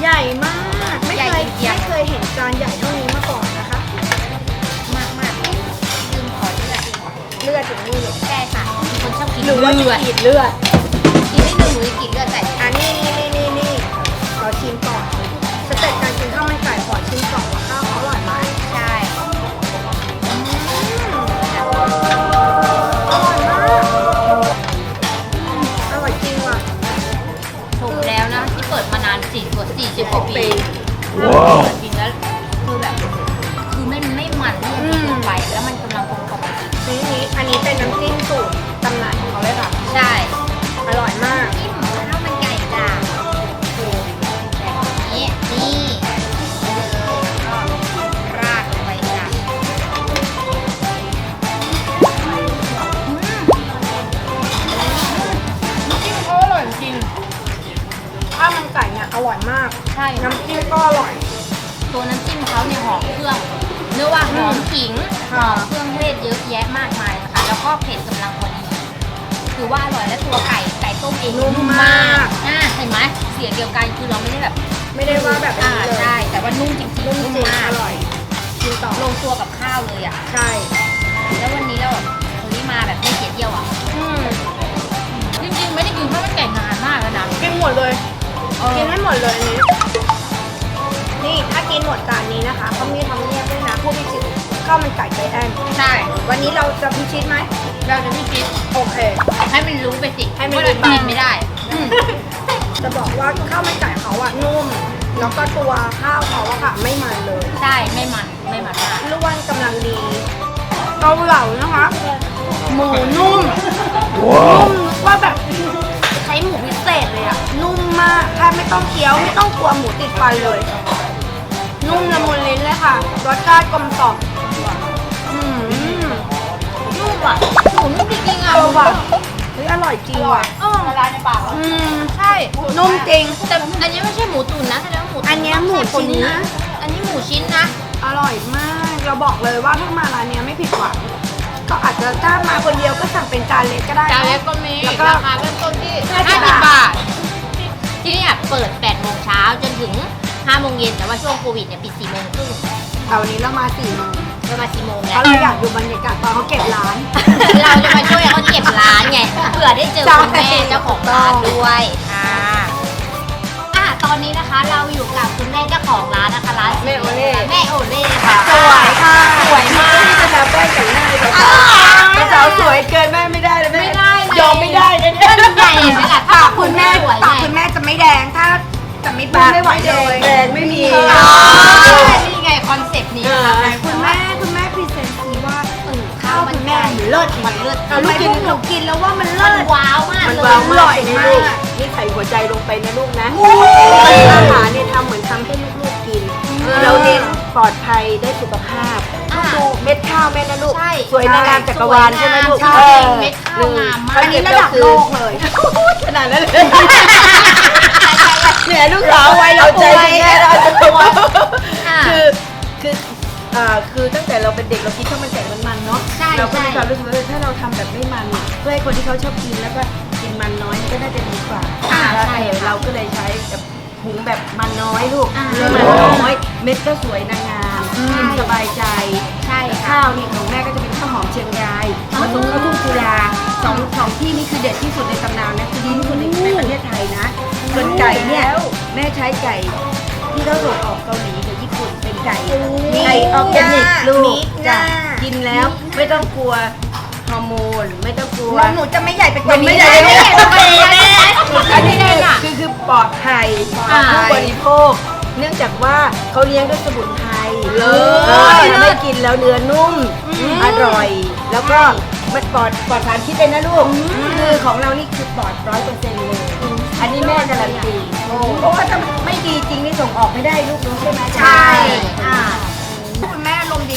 ใหญ่มาก ไม่ใหญ่เคยจริงๆไม่เคยเห็นจานใหญ่เท่านี้มาก่อนนะคะ มากมากๆลืมขอเลือดเลือดถึงนี่เลยใช่ค่ะมีคนชอบกินหรือว่าเลือดจะกรีดเลือด กินไม่หนึ่งหรือกินเลือดใส่อันนี้นี่นี่นี่นี่ขอชิมก่อนสเต็ปการกินข้าวมันไก่ขอชิมก่อน เปิดมานานสี่กว่าสี่สิบกว่าปีว้าว กินแล้วคือแบบ คือไม่ไม่มันไม่ดีเกินไป แล้วมันกำลังกลมกล่อมดีนี่นี่อันนี้เป็นน้ำจิ้มสูตรตำนานของเขาเลยค่ะ ใช่ ร่อยมาก ใช่น้ำจิ้มก็อร่อย ตัวน้ำจิ้มเขาเนี่ยหอมเครื่องเรียกว่าหอมขิงหอมเครื่องเทศเยอะแยะมากมายนะคะ แล้วก็เผ็ดกำลังพอดีคือว่าอร่อยและตัวไก่ไก่ต้มเองนุ่มมากอ่าเห็นไหมเสียงเดียวกันคือเราไม่ได้แบบ ไม่ได้ว่าแบบอ่านี้เลยใช่แต่ว่านุ่มจริงๆนุ่มจริงมากอร่อยกินต่อลงตัวกับข้าวเลยอะใช่ กินให้หมดเลยอันนี้ นี่ถ้ากินหมดจานนี้นะคะเขามีทำเนียบด้วยนะผู้พิชิตข้าวมันไก่ใจแอนใช่ วันนี้เราจะพิชิตไหมเราจะไม่คิดโอเค ให้มันรู้ไปสิให้มันว่าเรารู้บ้างกินไม่ได้อืมจะบอกว่าข้าวมันไก่เขาอะนุ่ม แล้วก็ตัวข้าวเขาอะค่ะ ไม่มันเลย ใช่ ไม่มัน ไม่มันมากล้วนกำลังดีเกาเหลานะคะ หมูนุ่มนุ่มว่าแบบใมมากแทบไม่ต้องเคี้ยวไม่ต้องกลัวหมูติดฟันเลย นุ่มละมุนลิ้นเลยค่ะ รสชาติกลมกล่อมอืมนุ่มอะหมูนุ่มจริงๆอะเออว่ะเฮ้ยอร่อยจริงว่ะเออละลายในปากอืมใช่นุ่มจริง แต่อันนี้ไม่ใช่หมูตุ๋นนะแสดงว่าหมูตุ๋อันเนี้ยหมูชิ้นนะ อันนี้หมูชิ้นนะ อร่อยมาก เราบอกเลยว่าถ้ามาร้านเนี้ยไม่ผิดหวังก็อาจจะถ้ามาคนเดียวก็สั่งเป็นจานเล็กก็ได้จานเล็กก็มีแล้วก็ราคาเริ่มต้นที่50 50บาท ที่นี่เปิด8โมงเช้าจนถึง5โมงเย็นแต่ว่าช่วงโควิดเนี่ยปิด4โมงครึ่งแต่วันนี้เรามาสี่โมงเรามา4โมงเพแล้ว ราะเราอยากดูบรรยากาศตอนเขาเก็บร้าน เราจะมาช่วยเขาเก็บร้านไงเผื่อได้เจอคุณแม่เจ้าของร้านด้วยอ่าอะตอนนี้นะคะเราอยู่กับคุณแม่เจ้าของร้านนะคะร้านแม่โอเล่ แม่โอเล่ค่ะสวยค่ะสวยมากที่จะทำแป้งแต่งหน้าเลยอ่าค่ะสาวสวยเกินแม่ไม่ได้เลยแม่ไม่ ปากคุณแม่สวยไงปากคุณแม่จะไม่แดงถ้าจะไม่บ้าไม่ไหวเลยแดงไม่มีอ๋อนี่ไงคอนเซ็ปต์นี้นะคะคุณแม่คุณแม่พรีเซนต์ซีว่าเออข้าวมัคุนณแม่ได้เลิศมันเลิศทำไมพวกหนูกินแล้วว่ามันมัเลินศว้าวมากมันเลยว้าวมากอร่อยนี่มากลูกนี่ใส่หัวใจลงไปนะลูกนะอาหารเนี่ยทำเหมือนทำให้ลูกๆกินเราเน้น ปลอดภัยได้สุขภาพอ่า ดูเม็ดข้าวแม่นะลูก ใช่สวยนางงามจักรวาลใช่ไหมลูกใช่ออเม็ดข้าวงามมาก อันนี้ระดับโลกเลย ขนาดนั้นเลยเนี่ยลูกสาวไว้เราใจแม่เราจะตัวอ่า คือคืออ่าคือตั้งแต่เราเป็นเด็กเราคิดข้าวมันไก่มันมันๆเนาะใช่เราก็มีใช่ ความรู้สึกว่าเออถ้าเราทำแบบไม่มันเพื่อให้คนที่เขาชอบกินแล้วก็กินมันน้อยก็น่าจะดีกว่าอ่าแล้วใช่เออค่ะเราก็เลยใช้แบบ หุงแบบมันน้อยลูกอ่าเนื้อมันน้อย เม็ดก็สวยนางงามอืม กินสบายใจ ใช่ค่ะ ข้าวนี่ของแม่ก็จะเป็นข้าวหอมเชียงรายอ๋อ ผสมข้าวทุ่งกุลาสองสองที่นี่คือเด็ดที่สุดในตำนานนะคือดีที่สุดในในประเทศไทยนะส่วนไก่เนี่ยแม่ใช้ไก่ที่เขาส่งออกเกาหลีกับญี่ปุ่นเป็นไก่ ไก่ออร์แกนิกลูกจ้ะกินแล้วไม่ต้องกลัว ฮอร์โมนไม่ต้องกลัวหนูจะไม่ใหญ่ไปกมัว่านนี้ไม่ใหญ่ไม่ใหญ่ไม่ใหญ่ไม่ใหญ่อันนี้ไม่ใหญ่คือคือคือปลอดภัยอ่าผู้บริโภค เนื่องจากว่าเขาเลี้ยงด้วยสมุนไพรเลิศ ออทำให้กินแล้วเนื้อนุ่ม อร่อย แล้วก็มันปลอดปลอดสารพิษเลยนะลูก คือของเรานี่คือปลอดร้อยเปอร์เซ็นต์เลย อันนี้แม่การันตีเพราะว่าถ้าไม่ดีจริงนี่ส่งออกไม่ได้ลูกรู้ใช่ไหมใช่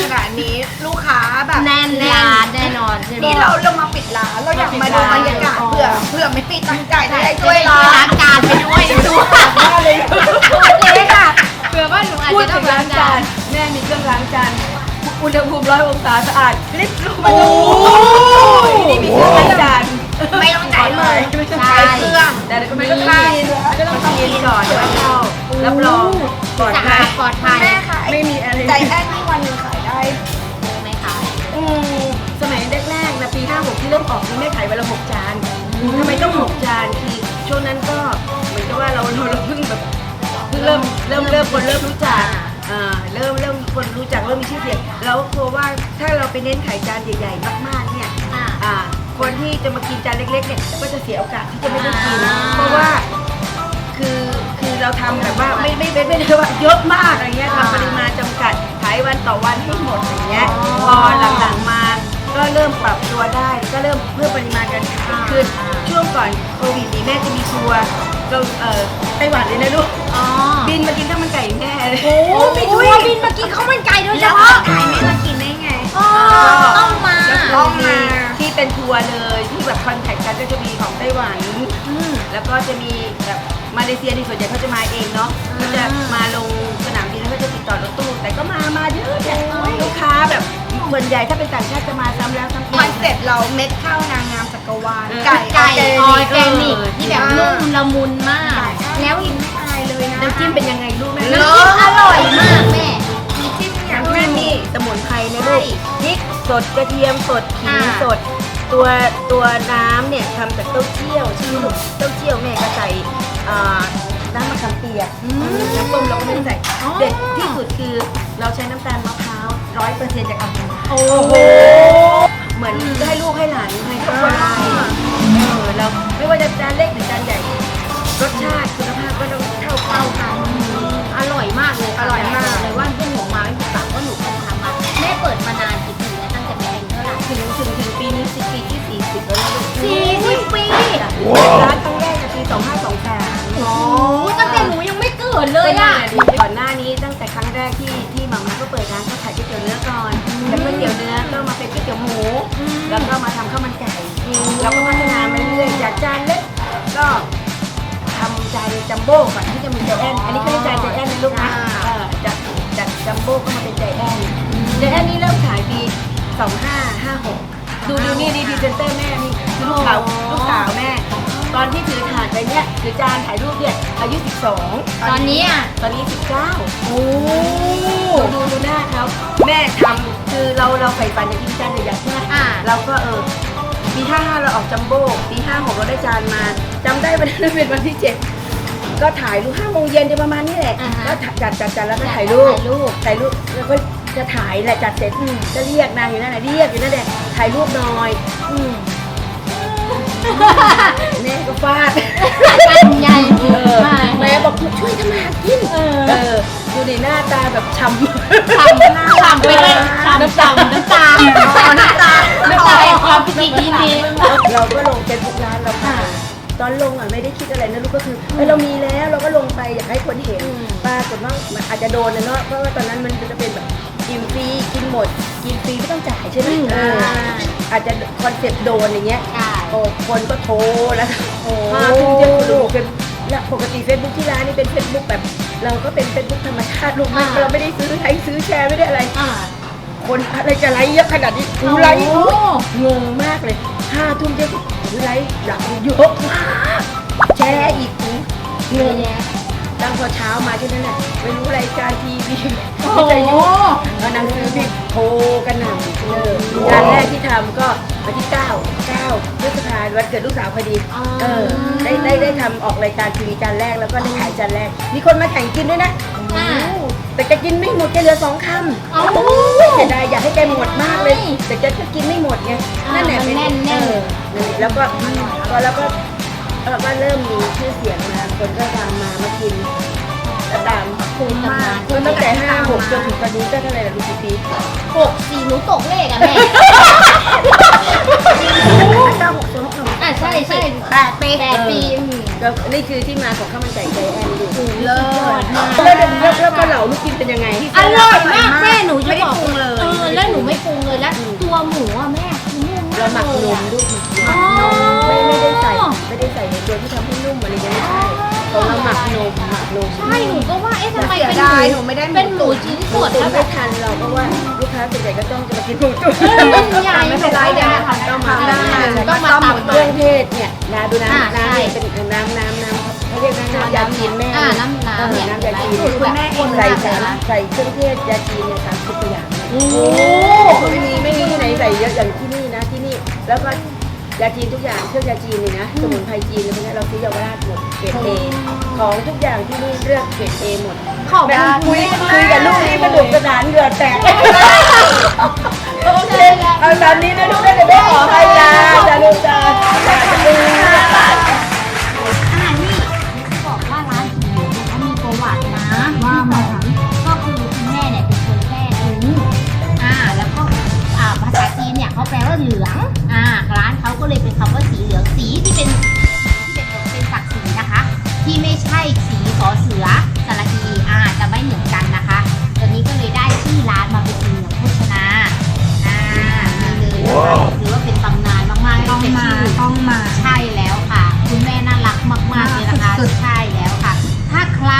ขนาดนี้ลูกค้าแบบแน่นร้านแน่นอนใช่ไหมนี่เราเรามาปิดร้านเราอยากมาดูบรรยากาศเผื่อเผื่อไม่ปิดตั้งใจจะได้ด้ช่ววยยล้าร้านงจานไปด้วยดูเลยเล็กอะเผื่อว่าหนูอาจพูดจะต้ถึองงล้าล้างงจาจานนแม่มีเครื่องล้างจานอุณหภูมิร้อยองศาสะอาดลิฟต์ลูกมาดูนี่มีเครื่องล้างจานไม่ต้องจ่ายเลยไม่ต้องใช่ใช้เครื่องแต่มันก็ต้องกินก็ต้องกินก่อนว่าเข้ารับรองปลอดสะภัอายดปลอดภัยแม่ขายไม่มีอะไร ใจแอนนี่วันหนึงขาย ได้ไหมคะอืมสมัยแรกๆนะปี56ที่เริ่มออกนี่แม่ขายวันละหกจานทำไมต้องหกจานคือช่วงนั้นก็เหมือนกับว่าเราเราเราเพิ่งแบบเพิ่งเริ่มเริ่มเริ่มคนเริ่มรู้จักอ่าเริ่มเริ่มคนรู้จักเริ่มมีชื่อเสียงเราก็กลัวว่าถ้าเราไปเน้นขายจานใหญ่ๆมากๆเนี่ยอ่า อ่าคนที่จะมากินจานเล็กๆเนี่ยก็จะเสียโอกาสที่จะไม่ได้กิน อ่า เพราะว่าคือคือ เราทำแบบว่าไม่ไม่ไม่ไม่ได้ว่าเยอะมากอะไรเงี้ยทำปริมาณจำกัดขายวันต่อวันให้หมดอย่างเงี้ยพอหลังๆมาก็เริ่มปรับตัวได้ ก็เริ่มเพิ่มปริมาณการขายขึ้นช่วงก่อนโควิดนี่แม่จะมีทัวร์ก็เอ่อไต้หวันเลยนะลูกอ๋อบินมากินข้าวมันไก่แม่เลยโอ้มีทัวร์บินมากินข้าวมันไก่โดยเฉแล้วพาะขายไม่มากินได้ไงอ๋อต้องมา ต้องมาที่ เป็นทัวร์เลยที่แบบคอนแทคกันก็จะมีของไต้หวัน อืม แล้วก็จะมีแบบมาเลเซียในส่วนใหญ่เขาจะมาเองเนาะอ่าก็จะมาลงสนามบินแล้วก็จะติดต่อรถตู้แต่ก็มามาเยอะแยะลูกค้าแบบส่วนใหญ่ถ้าเป็นต่างชาติจะมาซ้ำแล้วซ้ำคอีอนก เซ็ปต์เราเม็ดข้าวนางงามจักรวาลเออไก่ไก่ออร์แกนิกเออ ที่แบบนุ่มละมุนมาก แล้วกินไม่อายเลยนะน้ำจิ้มเป็นยังไงลูกแม่น้ำจิ้มอร่อยมากแม่ น้ำจิ้มอย่างน้ำแม่จิ้มมีนี่สมุนไพรนะลูกใช่พริกสดกระเทียมสดขิงอ่า สด ตัวตัวน้ำเนี่ยทำจากเต้าเจี้ยวใช่ไหมลูกเต้าเจี้ยวแม่ก็ใส่อ่าน้ำมะขามเปียกน้ำส้มเราก็ไม่ได้ใส่อ๋อเด็ดที่สุดคือเราใช้น้ำตาลมะพร้าวร้อยเปอร์เซ็นต์จากอัมพวาโอ้โหเหมือนให้ลูกให้หลานให้ครอบครัวได้เออเราไม่ว่าจะจานเล็กหรือจานใหญ่รสชาติคุณภาพก็ต้อ แล้วก็มาทำข้าวมันไก่แล้วก็พัฒนามาเรื่อยๆจากจานเล็กก็ทำจานจัมโบ้ก่อนที่จะมีใจแอนอันนี้ก็เรียกจานใจแอนนะลูกนะเออจากจากจัมโบ้ก็มาเป็นใจแอนใจแอนนี่เริ่มขายปี 2556 ดูดูนี่นี่พรีเซนเตอร์แม่นี่คือลูกสาวลูกสาวแม่ ตอนที่ถือถาดไปเนี่ยถือจานถ่ายรูปเนี่ยอายุ 12 ตอนนี้อะตอนนี้ 19 โอ้ ดูดูหน้าเขาแม่ทำคือเราเราใฝ่ฝันอยากกินจานใหญ่ๆใช่ไหมอ่า เราก็เออปี55เราออกจัมโบ้ปี56เราได้จานมาจำได้วันนั้นเป็นวันที่7ก็ถ่ายรูป5โมงเย็นจะประมาณนี้แหละอ่าฮะ ก็จัดจัดจัดแล้วก็ถ่ายรูป ถ่ายรูป ถ่ายรูปแล้วก็จะถ่ายแหละจัดเสร็จก็เรียกนางอยู่นั่นแหละเรียกอยู่นั่นแหละถ่ายรูปหน่อยอืมแม่ก็ฟาด กันใหญ่เออมากแม่บอกช่วยทำมาหากินเออ เออดูในหน้าตาแบบช้ำฉ่ำฉ่ำไปเลยฉ่ำฉ่ำน้ำตาน้ำตาน้ำตาแห่งความปิติยินดีเราก็ลงเฟซบุ๊กร้านเราค่ะ ตอนลงอะไม่ได้คิดอะไรนะลูกก็คือเออเรามีแล้วเราก็ลงไปอยากให้คนเห็นอืมป้าส่วนมากมันอาจจะโดนนะเนาะเพราะว่าตอนนั้นมันจะเป็นแบบกินฟรีกินหมดกินฟรีไม่ต้องจ่ายใช่ไหมเอออาจจะคอนเซ็ปต์โดนอย่างเงี้ยใช่โอ้คนก็โทรแล้วโอ้โอ้ห้าทุ่มเที่ยงคืนเป็นแล้วปกติเฟซบุ๊กที่ร้านนี่เป็นเฟซบุ๊กแบบ เราก็เป็นเฟซบุ๊กธรรมชาติลูกไม่เราไม่ได้ซื้อไลค์ซื้อแชร์ไม่ได้อะไร อ่าคนอะไรจะไลค์เยอะขนาดนี้กูไลค์อุ๊ยงงมากเลยห้าทุ่มเที่ยงคืนไลค์หลังเยอะมากแชร์อีกอุ๊ยงงตั้งพอเช้ามาแค่นั้นแหละไม่รู้รายการทีวีโอ้ไม่โหได้ยุเอาหนังสือพิมพ์โทรกันหนังเอองานแรกที่ทำก็ วันที่ 9 9พฤษภาคมวันเกิดลูกสาวพอดี เออ ได้ได้ได้ทำออกรายการทีวีจานแรกแล้วก็ได้ขายจานแรก มีคนมาแข่งกินด้วยนะอ่าแต่แกกินไม่หมดแกเหลือสองคำเอ้าเสียดายอยากให้แกหมดมากเลย แต่แกก็กินไม่หมดไงอ่านั่นั่นแหละมันเป็นแน่นๆเออนั่นแหละแล้วก็พอแล้วก็เออก็เริ่มมีชื่อเสียงมาคนก็ตามมามากินก็ตามคุ้มมากก็ตั้งแต่ห้าหกจนถึงตอนนี้ก็เท่าไหร่ละลูกกี่ปีหกสี่หนูตกเลขอะแม่ เก้าหกตัวหกอะใช่ใช่แปดปีแปดปีอืมก็นี่คือที่มาของข้าวมันไก่ใจแอนดูเลิศมากแล้วแล้วแล้วแล้วก็เหล่าลูกกินเป็นยังไง อร่อยมากแม่หนูจะไม่ได้บอกปรุงเลย เออแล้วหนูไม่ปรุงเลยแล้วตัวหมูอะแม่คือนุ่มมากเราหมักนเลยมอะด้วยอ๋อ ไม่ไม่ได้ใส่ไม่ได้ใส่ในตัวที่ทำให้นุ่มอะไรยังไม่ใช่ของ เราหมักนมหมักนมใช่หนูก็ว่าเอ๊ะทำไมเสียเป็นดายหหนูมูไม่ได้เป็นหมูชิ้นส่วนตุ๋แล้นวแบไม่บทันเราเพราะว่าลูกค้าส่วนใหญ่ก็ต้องจะมากินหมูตุ๋นมันใหญ่ไม่เป็นไรเดี๋ยวทำต้องมาได้ต้องมาตำเครื่องเทศเนี่ยนะดูอ่าน้ำใช่น้ำเนี่ยเป็นน้ำน้ำน้ำเขาเรียกน้ำน้ำยาจีนแม่อ่าน้ำน้ำเนี่ยน้ำยาจีนสูตรคุณแม่เองใส่มากเลใส่ยนะใส่เครื่องเทศยาจีนเนี่ยสามสิบตัวอย่าง โอ้ไม่มีไม่มีที่ไหนใส่เยอะอย่างที่นี่นะที่นี่ แล้วก็ยาจีนทุกอย่างเครื่องยาจีนเลยนะสมุนไพรจีนเลยพวกนี้เราซื้อเยาวราชหมด เกรดเอของทุกอย่างที่ลูกเลือกเกรดเอหมดขอบคุณคุยกับลูกนี่สนุกสนานเหงื่อแตกโอเคเอาตามนี้นะลูกนะเดี๋ยวแขอให้จ้า ถือว่าเป็นตำนานมากๆต้องมาต้องมาใช่แล้วค่ะ คุณแม่น่ารักมากๆเลยนะคะใช่แล้วค่ะ ถ้าใคร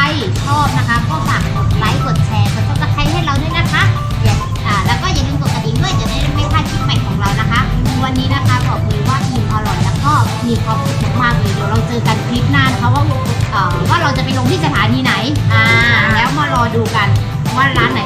ชอบนะคะ ก็ฝากกดไลค์กดแชร์กดติดตามให้เราด้วยนะคะอย่าอ่าแล้วก็อย่าลืมกดกระดิ่งด้วยจะได้ไม่พลาดคลิปใหม่ของเรานะคะ วันนี้นะคะขอบคุณว่าอิ่มอร่อยแล้วก็มีความสุขมากๆเลยเดี๋ยวเราเจอกันคลิปหน้านะคะว่าว่าเราจะไปลงที่สถานีไหนอ่าแล้วมารอดูกันว่าร้านไหน